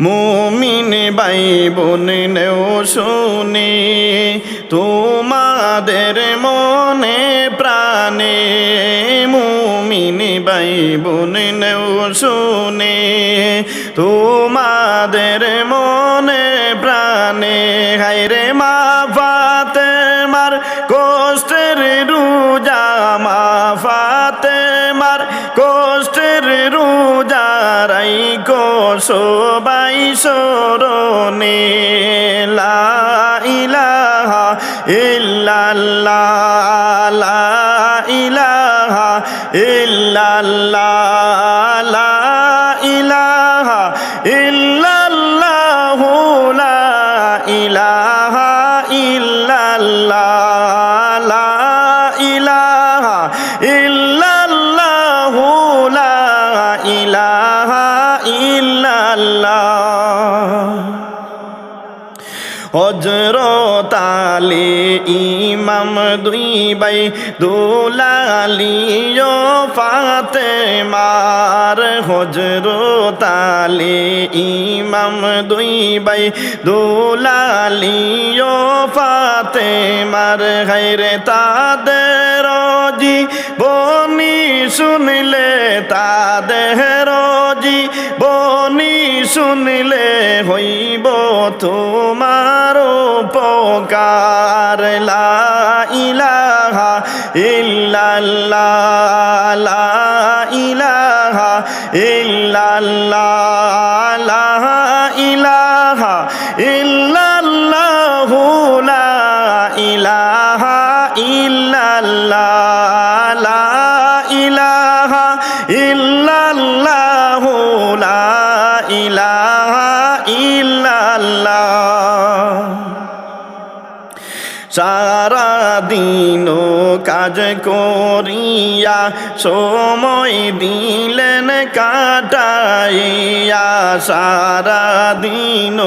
মুমিন বাই বোন নেও শুনি। তোমাদের মনে প্রাণে মুমিন বাই বোন নেও শুনে। তোমাদের মনে প্রাণে সবাই সরণে লা ইলাহা ইল্লাল্লাহ লা ইলাহা ইল্লাল্লাহ হজরত আলী ইমাম দুই বাই দুলালিও ফাতে মার হজরত আলী ইমাম দুই বাই দুলালিও ফাতে মার হাইরে তাদের জি বনি শুনলে তাদের জি বনি শুনলে হইব তোমার উপকার ইলাহা ইল্লাল্লাহ ইলাহা ইল্লাল্লাহ ইলাহা ইল্লাল্লাহু লা ইলাহা ইল্লাল্লাহ ইলাহা ইল্লাল্লাহু লা ইলাহা ইল্লাল্লাহ। সারা দিন কাজ করিয়া সময় দিলেন কাটাইয়া সারা দিন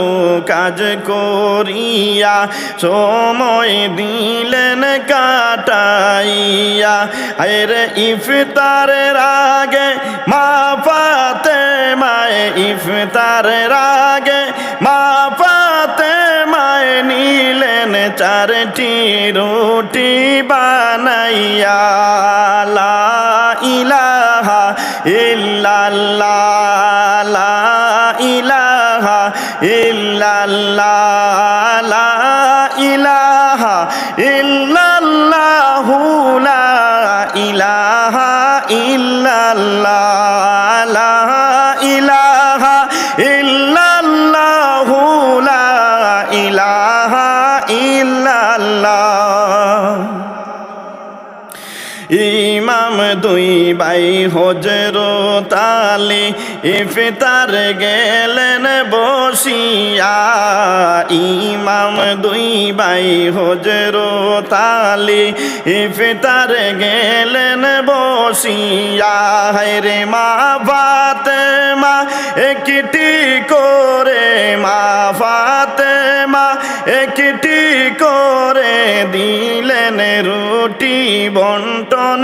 কাজ করিয়া সময় দিলেন কাটাইয়া আরে ইফতারের আগে মা পাতে মায় ইফতারের আগে মা পাতে মায় নিলেন চারটি রুটি বানাইয়া লা ইলাহা ইল্লাল্লাহ লা ইলাহা ইল্লাল্লাহ। দুই বাই হজর তালি, ইফতার গেলেন বসিয়া। ইমাম দুই বাই হজর তালি, ইফতার গেলেন বসিয়া। রে মা বাতে মা একটি করে মা ফাতে মা একটি করে দিলেন রুটি বন্টন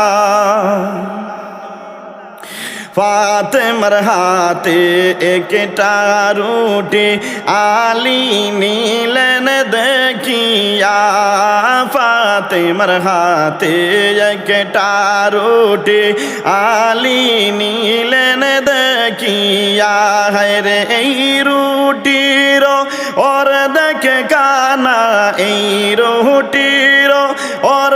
ফাতেমার হাতে একটা রুটি, আলী নিলেন দেখিয়া। ফাতেমার হাতে একটা রুটি, আলী নিলেন দেখিয়া। রে, এই রুটির ওর দেখে কানা, এই রুটির ওর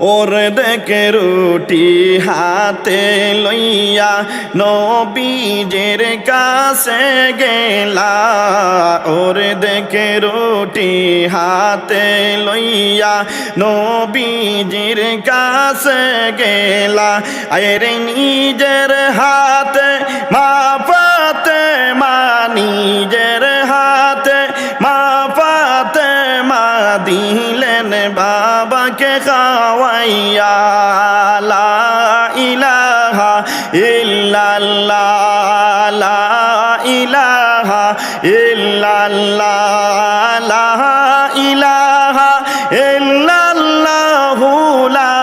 ওর দেখে রুটি হাতে লইয়া নবীজের কাছে গেলা। ওর দেখে রুটি হাতে লইয়া নবীজির কাছে গেলা। আরে নিজের হাতে মা পাতে মা নিজের হাতে বাবাকে খাওয়াইয়া, লা ইলাহা ইল্লাল্লাহ, লা ইলাহা ইল্লাল্লাহ, লা ইলাহা ইল্লাল্লাহু, লা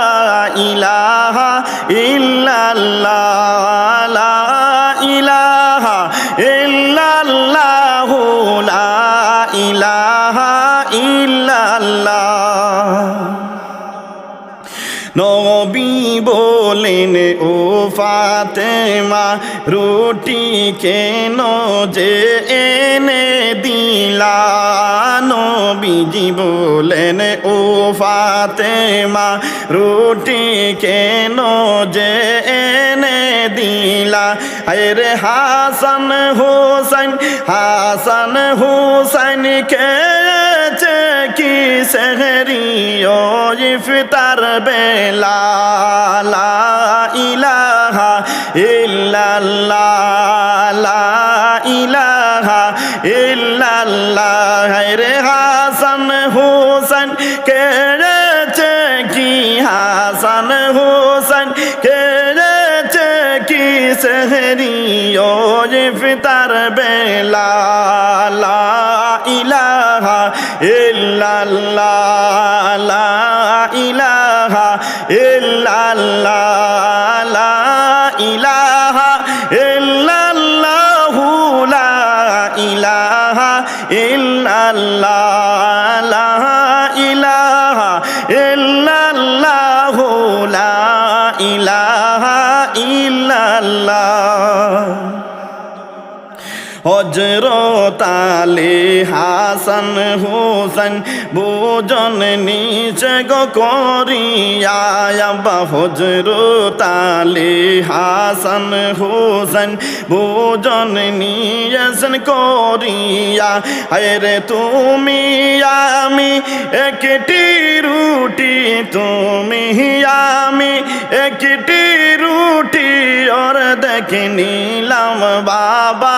ইলাহা ইল্লাল্লাহ, লা ইলাহা ইল্লাল্লাহু, লা ইলাহা ফাতেমা রুটি কেন যে এনে দিলা? নবীজি বলেন, ও ফাতেমা, রুটি কেন যে এনে দিলা? আরে হাসান হুসাইন হাসান হুসাইন খেয়েছে কি সেহরি ও ইফতার বেলা? ইলাহা ইল্লাল্লাহ, লা ইল্লাল্লাহ রে হাসান হুসাইন, কেড়েছে কি হাসান হুসাইন, কেড়েছে কি সেহরি ও ইফতার বেলা, লা ইলাহা ইল্লাল্লাহ ইলাহা ইল্লাল্লাহ। হজরত আলী হাসান হুসেন বুজন নিচে গো করিয়া আব্বা হজরত আলী হাসান হুসেন বুজন নিয়েছেন করিয়া আরে তুমি আমি, একটি রুটি তুমি আমি, একটি রুটি ওর দেখে নিলাম বাবা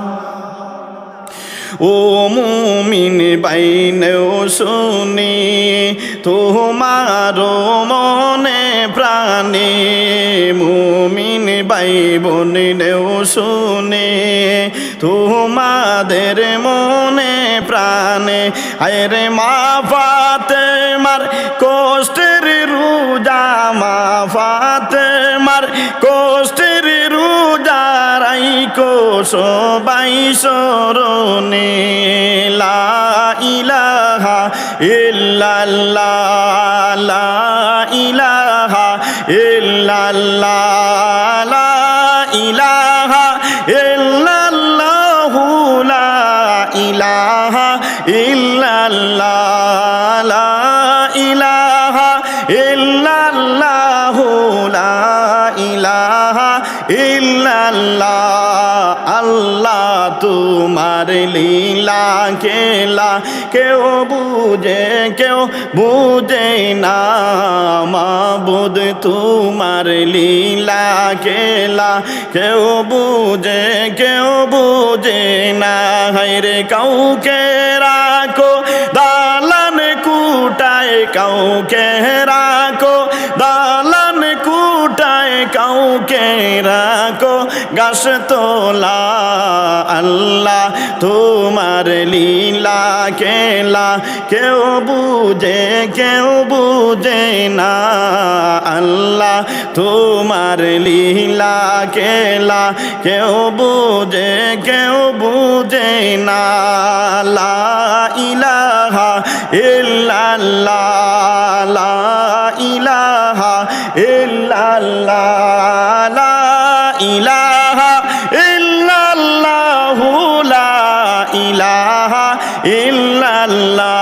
ও মুমিন বাইনেও শুনি তোমার মনে প্রাণে মুমিন বাই বোনেও শুনে, তোমাদের মনে প্রাণে। আরে মা ফাতে মার কষ্টের রোজা মা ফাতে সবাই সরণে লা ইলাহা ইল্লাল্লাহ ইল্লাল্লাহ। আল্লাহ তোমার লীলা খেলা কেউ বুঝে কেউ বুঝে না। মাবুদ তোমার লীলা খেলা কেউ বুঝে কেউ বুঝে না। হাইরে কাউকে রাখো, দালান কুটায় কাউকে রাখো রাখো গাছ তোলা আল্লাহ, তোমার লীলা খেলা। কেউ বুঝে কেউ বুঝে না আল্লাহ, তোমার লীলা খেলা। কেউ বুঝে কেউ বুঝে না, লা ইলাহা ইল্লাল্লাহ। ইহ ইহ ইহ